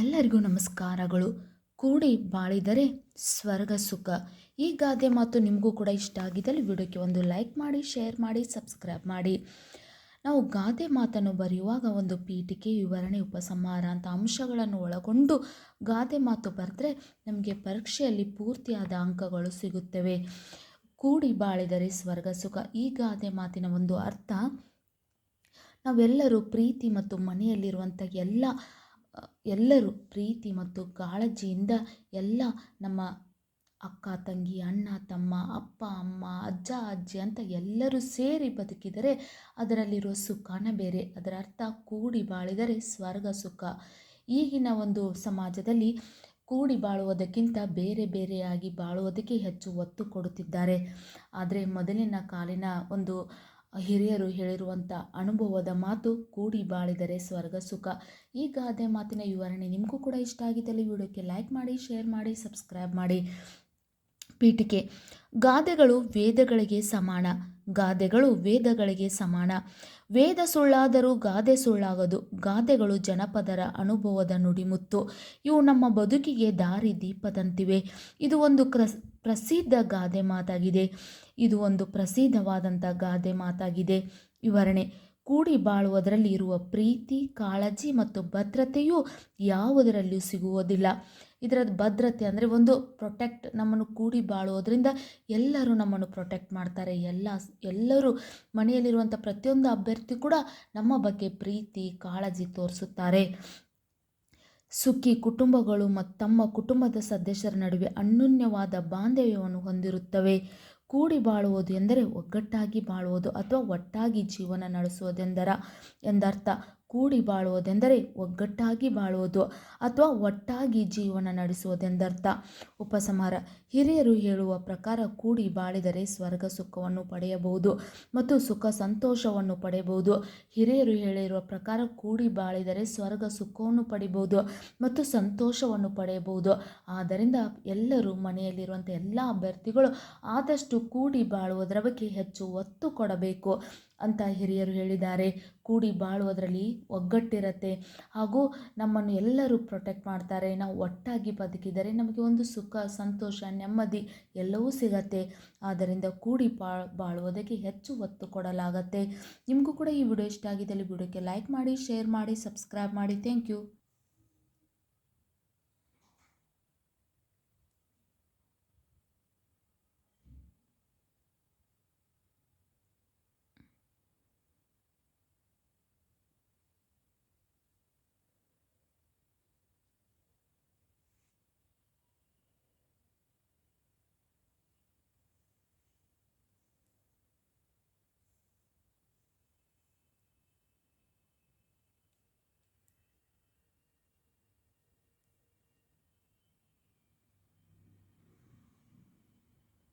ಎಲ್ಲರಿಗೂ ನಮಸ್ಕಾರಗಳು. ಕೂಡಿ ಬಾಳಿದರೆ ಸ್ವರ್ಗ ಸುಖ. ಈ ಗಾದೆ ಮಾತು ನಿಮಗೂ ಕೂಡ ಇಷ್ಟ ಆಗಿದ್ದಲ್ಲಿ ವಿಡಿಯೋಕ್ಕೆ ಒಂದು ಲೈಕ್ ಮಾಡಿ, ಶೇರ್ ಮಾಡಿ, ಸಬ್ಸ್ಕ್ರೈಬ್ ಮಾಡಿ. ನಾವು ಗಾದೆ ಮಾತನ್ನು ಬರೆಯುವಾಗ ಒಂದು ಪೀಠಿಕೆ, ವಿವರಣೆ, ಉಪಸಂಹಾರ ಅಂತ ಅಂಶಗಳನ್ನು ಒಳಗೊಂಡು ಗಾದೆ ಮಾತು ಬರೆದ್ರೆ ನಮಗೆ ಪರೀಕ್ಷೆಯಲ್ಲಿ ಪೂರ್ತಿಯಾದ ಅಂಕಗಳು ಸಿಗುತ್ತವೆ. ಕೂಡಿ ಬಾಳಿದರೆ ಸ್ವರ್ಗ ಸುಖ. ಈ ಗಾದೆ ಮಾತಿನ ಒಂದು ಅರ್ಥ, ನಾವೆಲ್ಲರೂ ಪ್ರೀತಿ ಮತ್ತು ಮನೆಯಲ್ಲಿರುವಂಥ ಎಲ್ಲ ಎಲ್ಲರೂ ಪ್ರೀತಿ ಮತ್ತು ಕಾಳಜಿಯಿಂದ ಎಲ್ಲ ನಮ್ಮ ಅಕ್ಕ, ತಂಗಿ, ಅಣ್ಣ, ತಮ್ಮ, ಅಪ್ಪ, ಅಮ್ಮ, ಅಜ್ಜ, ಅಜ್ಜಿ ಅಂತ ಎಲ್ಲರೂ ಸೇರಿ ಬದುಕಿದರೆ ಅದರಲ್ಲಿರೋ ಸುಖನ ಬೇರೆ, ಅದರ ಅರ್ಥ ಕೂಡಿ ಬಾಳಿದರೆ ಸ್ವರ್ಗ ಸುಖ. ಈಗಿನ ಒಂದು ಸಮಾಜದಲ್ಲಿ ಕೂಡಿ ಬಾಳುವುದಕ್ಕಿಂತ ಬೇರೆ ಬೇರೆಯಾಗಿ ಬಾಳುವುದಕ್ಕೆ ಹೆಚ್ಚು ಒತ್ತು ಕೊಡುತ್ತಿದ್ದಾರೆ. ಆದರೆ ಮೊದಲಿನ ಕಾಲಿನ ಒಂದು ಹಿರಿಯರು ಹೇಳಿರುವಂಥ ಅನುಭವದ ಮಾತು ಕೂಡಿ ಬಾಳಿದರೆ ಸ್ವರ್ಗ ಸುಖ. ಈ ಗಾದೆ ಮಾತಿನ ವಿವರಣೆ ನಿಮಗೂ ಕೂಡ ಇಷ್ಟ ಆಗಿದ್ದಲ್ಲಿ ವಿಡಿಯೋಕ್ಕೆ ಲೈಕ್ ಮಾಡಿ ಶೇರ್ ಮಾಡಿ ಸಬ್ಸ್ಕ್ರೈಬ್ ಮಾಡಿ. ಪೀಠಿಕೆ. ಗಾದೆಗಳು ವೇದಗಳಿಗೆ ಸಮಾನ. ಗಾದೆಗಳು ವೇದಗಳಿಗೆ ಸಮಾನ. ವೇದ ಸುಳ್ಳಾದರೂ ಗಾದೆ ಸುಳ್ಳಾಗದು. ಗಾದೆಗಳು ಜನಪದರ ಅನುಭವದ ನುಡಿಮುತ್ತು. ಇವು ನಮ್ಮ ಬದುಕಿಗೆ ದಾರಿ ದೀಪದಂತಿವೆ. ಇದು ಒಂದು ಕ್ರಸ್, ಪ್ರಸಿದ್ಧ ಗಾದೆ ಮಾತಾಗಿದೆ. ಇದು ಒಂದು ಪ್ರಸಿದ್ಧವಾದಂಥ ಗಾದೆ ಮಾತಾಗಿದೆ. ವಿವರಣೆ. ಕೂಡಿ ಬಾಳುವುದರಲ್ಲಿ ಇರುವ ಪ್ರೀತಿ, ಕಾಳಜಿ ಮತ್ತು ಭದ್ರತೆಯು ಯಾವುದರಲ್ಲಿಯೂ ಸಿಗುವುದಿಲ್ಲ. ಇದರ ಭದ್ರತೆ ಅಂದರೆ ಒಂದು ಪ್ರೊಟೆಕ್ಟ್ ನಮ್ಮನ್ನು ಕೂಡಿ ಬಾಳುವುದರಿಂದ ಎಲ್ಲರೂ ನಮ್ಮನ್ನು ಪ್ರೊಟೆಕ್ಟ್ ಮಾಡ್ತಾರೆ. ಎಲ್ಲ ಎಲ್ಲರೂ ಮನೆಯಲ್ಲಿರುವಂಥ ಪ್ರತಿಯೊಂದು ಅಭ್ಯರ್ಥಿ ಕೂಡ ನಮ್ಮ ಬಗ್ಗೆ ಪ್ರೀತಿ, ಕಾಳಜಿ ತೋರಿಸುತ್ತಾರೆ. ಸುಖಿ ಕುಟುಂಬಗಳು ಮತ್ತು ತಮ್ಮ ಕುಟುಂಬದ ಸದಸ್ಯರ ನಡುವೆ ಅನ್ಯೂನ್ಯವಾದ ಬಾಂಧವ್ಯವನ್ನು ಹೊಂದಿರುತ್ತವೆ. ಕೂಡಿ ಬಾಳುವುದು ಎಂದರೆ ಒಗ್ಗಟ್ಟಾಗಿ ಬಾಳುವುದು ಅಥವಾ ಒಟ್ಟಾಗಿ ಜೀವನ ನಡೆಸುವುದೆಂದರ ಎಂದರ್ಥ. ಕೂಡಿ ಬಾಳುವುದೆಂದರೆ ಒಗ್ಗಟ್ಟಾಗಿ ಬಾಳುವುದು ಅಥವಾ ಒಟ್ಟಾಗಿ ಜೀವನ ನಡೆಸುವುದೆಂದರ್ಥ. ಉಪಸಮಾರ ಹಿರಿಯರು ಹೇಳುವ ಪ್ರಕಾರ ಕೂಡಿ ಬಾಳಿದರೆ ಸ್ವರ್ಗ ಸುಖವನ್ನು ಪಡೆಯಬಹುದು ಮತ್ತು ಸುಖ ಸಂತೋಷವನ್ನು ಪಡೆಯಬಹುದು. ಹಿರಿಯರು ಹೇಳಿರುವ ಪ್ರಕಾರ ಕೂಡಿ ಬಾಳಿದರೆ ಸ್ವರ್ಗ ಸುಖವನ್ನು ಪಡೆಯಬಹುದು ಮತ್ತು ಸಂತೋಷವನ್ನು ಪಡೆಯಬಹುದು. ಆದ್ದರಿಂದ ಎಲ್ಲರೂ ಮನೆಯಲ್ಲಿರುವಂಥ ಎಲ್ಲ ಅಭ್ಯರ್ಥಿಗಳು ಆದಷ್ಟು ಕೂಡಿ ಬಾಳುವುದರ ಬಗ್ಗೆ ಹೆಚ್ಚು ಒತ್ತು ಕೊಡಬೇಕು. ಅಂತ ಹಿರಿಯರು ಹೇಳಿದ್ದಾರೆ. ಕೂಡಿ ಬಾಳುವುದರಲ್ಲಿ ಒಗ್ಗಟ್ಟಿರತ್ತೆ. ಹಾಗೂ ನಮ್ಮನ್ನು ಎಲ್ಲರೂ ಪ್ರೊಟೆಕ್ಟ್ ಮಾಡ್ತಾರೆ. ನಾವು ಒಟ್ಟಾಗಿ ಬದುಕಿದರೆ ನಮಗೆ ಒಂದು ಸುಖ, ಸಂತೋಷ, ನೆಮ್ಮದಿ ಎಲ್ಲವೂ ಸಿಗತ್ತೆ. ಆದ್ದರಿಂದ ಕೂಡಿ ಬಾಳುವುದಕ್ಕೆ ಹೆಚ್ಚು ಒತ್ತು ಕೊಡಲಾಗತ್ತೆ. ನಿಮಗೂ ಕೂಡ ಈ ವಿಡಿಯೋ ಇಷ್ಟ ಆಗಿದ್ದಲ್ಲಿ ವಿಡಿಯೋಕ್ಕೆ ಲೈಕ್ ಮಾಡಿ ಶೇರ್ ಮಾಡಿ ಸಬ್ಸ್ಕ್ರೈಬ್ ಮಾಡಿ. Thank you